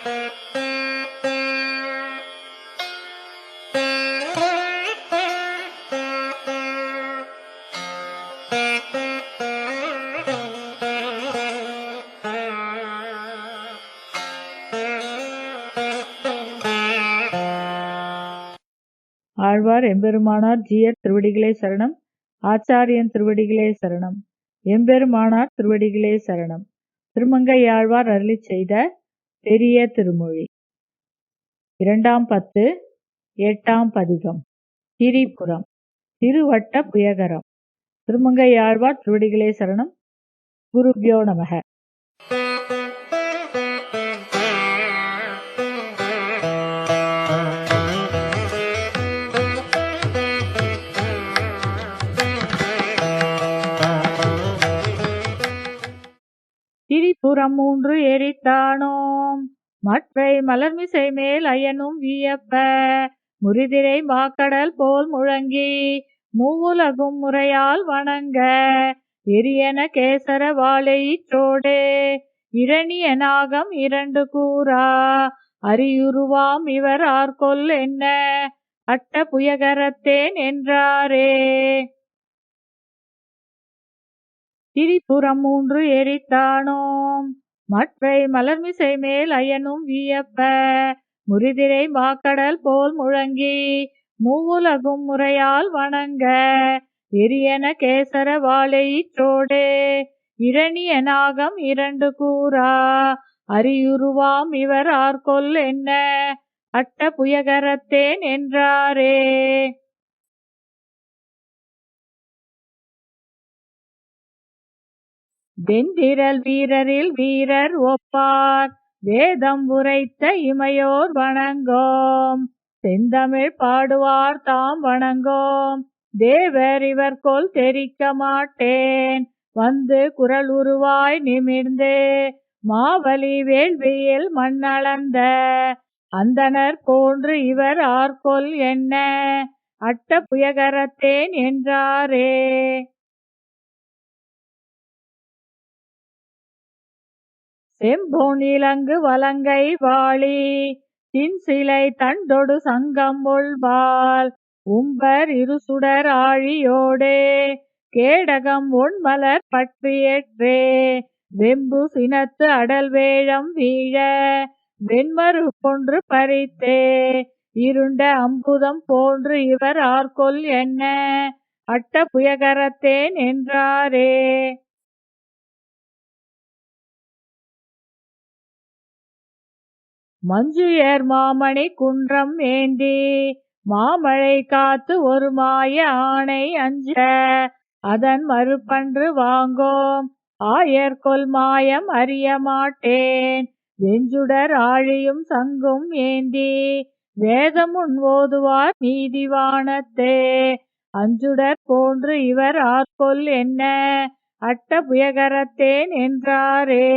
ஆழ்வார் எம்பெருமானார் ஜியர் திருவடிகளே சரணம். ஆச்சாரியன் திருவடிகளே சரணம். எம்பெருமானார் திருவடிகளே சரணம். திருமங்கை ஆழ்வார் அருளி செய்த பெரிய திருமொழி. இரண்டாம் பத்து எட்டாம் பதிகம். திரிபுரம். திருவட்ட புயகரம் திருமங்கை ஆழ்வார் திருவடிகளே சரணம். குருபியோ நமக. புறம் மூன்று எரித்தானோம். மற்றை மலர்மிசை மேல் அயனும் வியப்ப. முறிதிரை மாக்கடல் போல் முழங்கி மூவுலகும் முறையால் வணங்க. எரியன கேசர வாழையிற்றோடே இரணிய நாகம் இரண்டு கூறா. அரியுருவாம் இவர் ஆர்கொல் என்ன? அட்ட புயகரத்தேன் என்றாரே. திரிபுரம் மூன்று எரித்தானோம் மற்றை மலர்மிசை மேல் அயனும் வியப்ப முறிதிரை மாக்கடல் போல் முழங்கி மூவுலகும் முறையால் வணங்க எரியன கேசர வாழையிற்றோடே இரணிய நாகம் இரண்டு கூறா அரியுருவாம் இவர் ஆர்கொல் என்ன அட்ட புயகரத்தேன் என்றாரே. வெந்திரல் வீரரில் வீரர் ஒப்பார். வேதம் உரைத்த இமையோர் வணங்கோம். செந்தமிழ் பாடுவார் தாம் வணங்கோம். தேவர் இவர்கொல் தெரிக்க மாட்டேன். வந்து குரல் உருவாய் நிமிர்ந்து. மாவலி வேள்வியில் மண்ணளந்த. அந்தனர் போன்று இவர் ஆர்கொல் என்ன? அட்ட புயகரத்தேன் என்றாரே. செம்பொன் இலங்கு வலங்கை வாளி சிலை தண்டொடு சங்கம் உள்வாள் உம்பர் இருசுடர் ஆழியோடே கேடகம் ஒன்மலர் பற்றியற்றே வெம்பு சினத்து அடல் வேழம் வீழ வெண்மரு கொன்று பறித்தே. இருண்ட அம்புதம் போன்று இவர் ஆர்கொல் என்ன அட்ட புயகரத்தேன் என்றாரே. மஞ்சுயர் மாமணி குன்றம் ஏந்தி மாமழை காத்து ஒரு மாய ஆணை அஞ்ச. அதன் மறுபன்று வாங்கோம் ஆயர்கொல் மாயம் அறிய மாட்டேன். வெஞ்சுடர் ஆழியும் சங்கும் ஏந்தி வேதமுன் ஓதுவார் நீதிவானத்தே அஞ்சுடர் போன்று இவர் ஆர்கொல் என்ன அட்ட புயகரத்தேன் என்றாரே.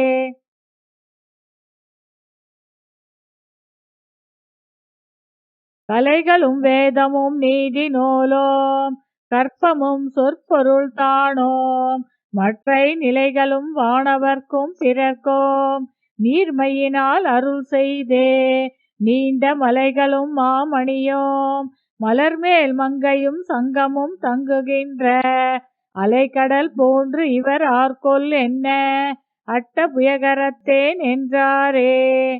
கலைகளும் வேதமும் நீதி நூலோம் கற்பமும் சொற்பொருள் தானோம். மற்றை நிலைகளும் வானவர்க்கும் பிறர்க்கும் நீர்மையினால் அருள் செய்தே. நீண்ட மலைகளும் மாமணியோம் மலர்மேல் மங்கையும் சங்கமும் தங்குகின்ற. அலைக்கடல் போன்று இவர் ஆர்கொல் என்ன? அட்ட புயகரத்தேன் என்றாரே.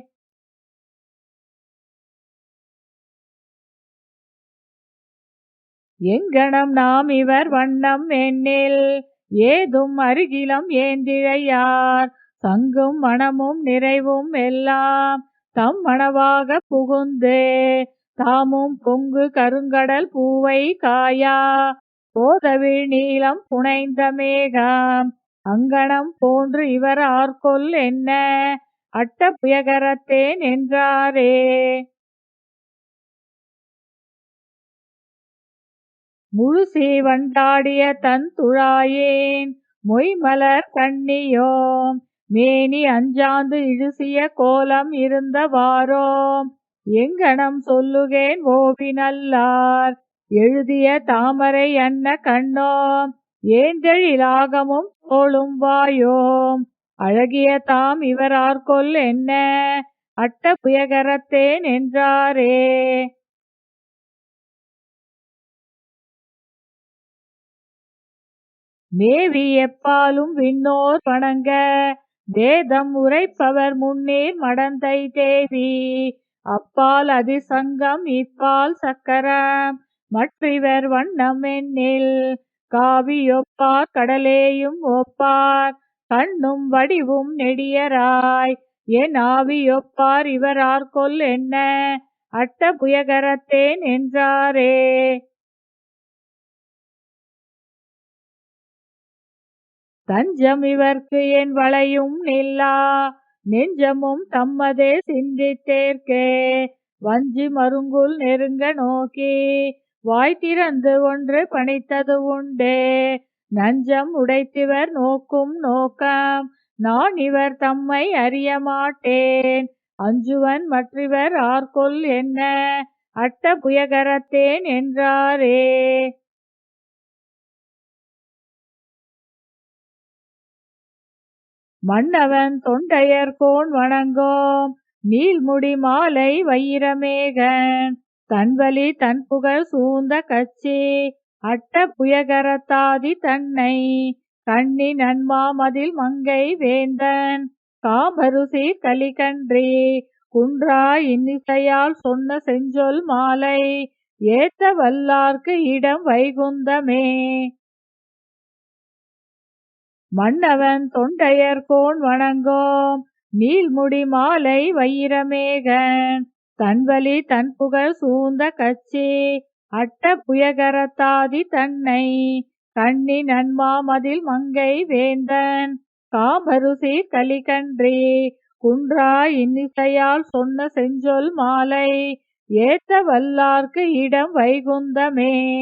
எங்கனம் நாம் இவர் வண்ணம் எண்ணில் ஏதும் அருகிலம் ஏந்திழையார். சங்கும் மனமும் நிறைவும் எல்லாம் தம் மனவாக புகுந்து. தாமும் பொங்கு கருங்கடல் பூவை காயா. போதவிழ் நீளம் புனைந்த மேகம் அங்கனம் போன்று இவர் ஆர்கொல் என்ன? அட்ட புயகரத்தேன் என்றாரே முழு சீவண்டாடிய தன் துழாயேன். மொய்மலர் கண்ணியோம். மேனி அஞ்சாந்து இழுசிய கோலம் இருந்தவாரோம் எங்கனம் சொல்லுகேன் ஓவினல்லார். எழுதிய தாமரை அன்ன கண்ணோம். ஏந்தெழிலாகமும் தோளும் வாயோம். அழகிய தாம் இவரார்கொல் என்ன? அட்ட புயகரத்தேன் என்றாரே. மேவி எப்பாலும் விண்ணோர் வணங்க வேதம் உரைப்பவர் முன்னீர் மடந்தை தேவி. அப்பால் அதிசங்கம் இப்பால் சக்கரம் மற்றிவர் வண்ணம் காவி காவியொப்பார் கடலேயும் ஒப்பார் கண்ணும் வடிவும் நெடியராய். என் ஆவியொப்பார் இவரார்கொல் என்ன அட்ட புயகரத்தேன் என்றாரே. தஞ்சம் இவர்க்கு என் வளையும் நில்லா? நெஞ்சமும் தம்மதே சிந்தித்தேற்கே. வஞ்சி மருங்குல் நெருங்க நோக்கி. வாய் திறந்து ஒன்று பணித்தது உண்டே. நஞ்சம் உடைத்திவர் நோக்கும் நோக்கம். நான் இவர் தம்மை அறிய மாட்டேன். அஞ்சுவன் மற்றவர் ஆர்கொல் என்ன? அட்ட புயகரத்தேன் என்றாரே. மன்னவன் தொண்டையர் கோன் வணங்கோம். நீள்முடி மாலை வைரமேகன். தன்வலி தன் புகழ் சூழ்ந்த கச்சி. அட்ட புயகரத்தாதி தன்னை. கண்ணி நன்மாமதில் மங்கை வேந்தன். காமருசி கலிகன்றி. குன்றா இன்னிசையால் சொன்ன செஞ்சொல் மாலை. ஏத்த வல்லார்க்கு இடம் வைகுந்தமே. மன்னவன் தொண்டையர் கோன் வணங்கோம். நீள்முடி மாலை வைரமேகன். தன்வலி தன் புகழ் சூழ்ந்த கச்சி. அட்ட புயகரத்தாதி தன்னை. கண்ணி நன்மாமதில் மங்கை வேந்தன். காமருசி கலிகன்றி. குன்றா இன்னிசையால் சொன்ன செஞ்சொல் மாலை. ஏத்த வல்லார்க்கு இடம் வைகுந்தமே.